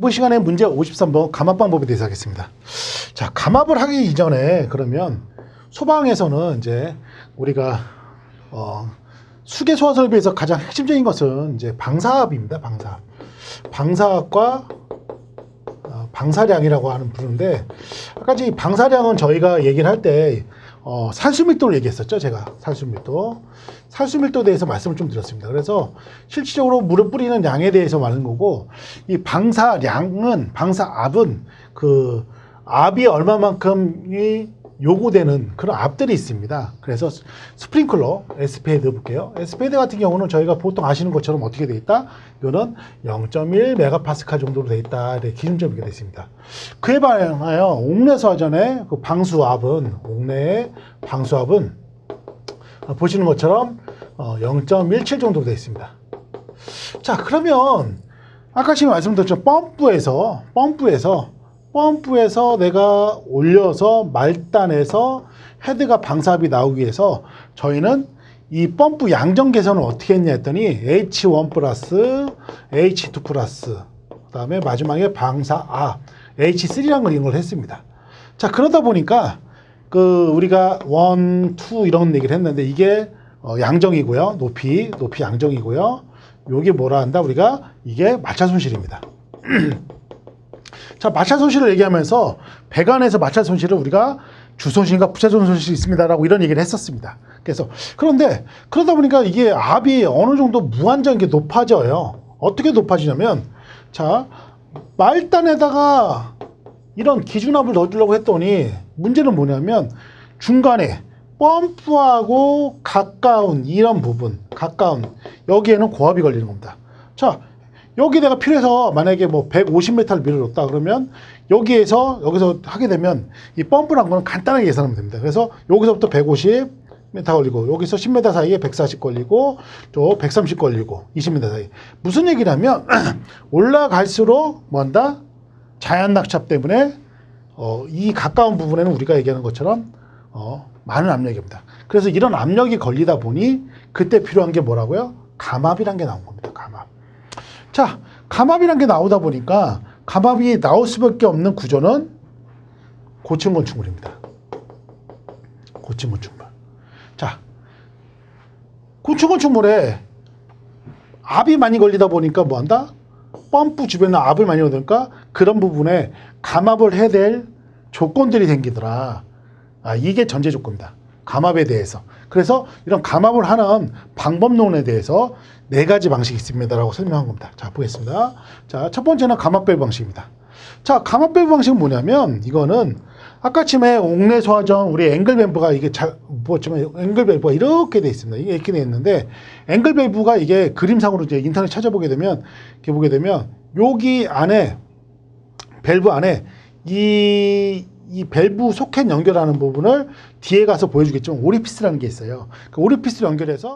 이번 시간에 문제 53번 감압 방법에 대해서 하겠습니다. 자, 감압을 하기 이전에 그러면 소방에서는 이제 우리가 어, 수계 소화 설비에서 가장 핵심적인 것은 이제 방사압입니다. 방사압. 방사압과 어, 방사량이라고 하는 부르는데 아까 이 방사량은 저희가 얘기를 할때 어, 산수밀도를 얘기했었죠. 제가 산수밀도. 산수밀도에 대해서 말씀을 좀 드렸습니다. 그래서 실질적으로 물을 뿌리는 양에 대해서 말하는 거고 이 방사량은 방사압은 그 압이 얼마만큼이 요구되는 그런 압들이 있습니다. 그래서 스프링클러 에스페이드 볼게요. 에스페이드 같은 경우는 저희가 보통 아시는 것처럼 어떻게 돼 있다? 이거는 0.1 메가파스칼 정도로 돼 있다. 이렇게 기준점이 돼 있습니다. 그에 반하여 옥내수화전의 그 방수압은 옥내의 방수압은 보시는 것처럼 어, 0.17 정도 되어 있습니다. 자, 그러면 아까 지금 말씀드렸죠. 펌프에서 펌프에서 펌프에서 내가 올려서 말단에서 헤드가 방사압이 나오기 위해서 저희는 이 펌프 양정 개선을 어떻게 했냐 했더니 H1 플러스 H2 플러스 그 다음에 마지막에 방사압 H3라는 걸 이용을 했습니다. 자 그러다 보니까 그 우리가 원, 투 이런 얘기를 했는데 이게 어, 양정이고요. 높이, 높이 양정이고요. 요게 뭐라 한다? 우리가 이게 마찰 손실입니다. 자, 마찰 손실을 얘기하면서 배관에서 마찰 손실을 우리가 주손실과 부채손 손실이 있습니다라고 이런 얘기를 했었습니다. 그래서 그런데 그러다 보니까 이게 압이 어느 정도 무한정 게 높아져요. 어떻게 높아지냐면 자, 말단에다가 이런 기준압을 넣어주려고 했더니 문제는 뭐냐면 중간에 펌프하고 가까운 이런 부분, 가까운 여기에는 고압이 걸리는 겁니다. 자, 여기 내가 필요해서 만약에 뭐 150m를 밀어줬다 그러면 여기에서 여기서 하게 되면 이 펌프란 거는 간단하게 계산하면 됩니다. 그래서 여기서부터 150m 걸리고 여기서 10m 사이에 140 걸리고 또 130 걸리고 20m 사이 무슨 얘기냐면 올라갈수록 뭐 한다 자연 낙찹 때문에 어, 이 가까운 부분에는 우리가 얘기하는 것처럼 어, 많은 압력입니다. 그래서 이런 압력이 걸리다 보니 그때 필요한 게 뭐라고요? 감압이란 게 나온 겁니다. 자, 감압이란 게 나오다 보니까 감압이 나올 수밖에 없는 구조는 고층 건축물입니다. 고층 건축물. 자, 고층 건축물에 압이 많이 걸리다 보니까 뭐 한다? 펌프 주변에 압을 많이 얻으니까 그런 부분에 감압을 해야 될 조건들이 생기더라. 아, 이게 전제 조건이다. 감압에 대해서. 그래서 이런 감압을 하는 방법론에 대해서 네 가지 방식이 있습니다라고 설명한 겁니다. 자, 보겠습니다. 자, 첫 번째는 감압 밸브 방식입니다. 자, 감압 밸브 방식은 뭐냐면 이거는 아까쯤에 옥내 소화전 우리 앵글 밸브가 이게 잘 보았지만 앵글 밸브가 이렇게 돼 있습니다. 이게 이렇게 돼 있는데 앵글 밸브가 이게 그림상으로 이제 인터넷 찾아보게 되면 이렇게 보게 되면 여기 안에 밸브 안에 이, 이 밸브 소켓 연결하는 부분을 뒤에 가서 보여주겠지만 오리피스라는 게 있어요. 그 오리피스를 연결해서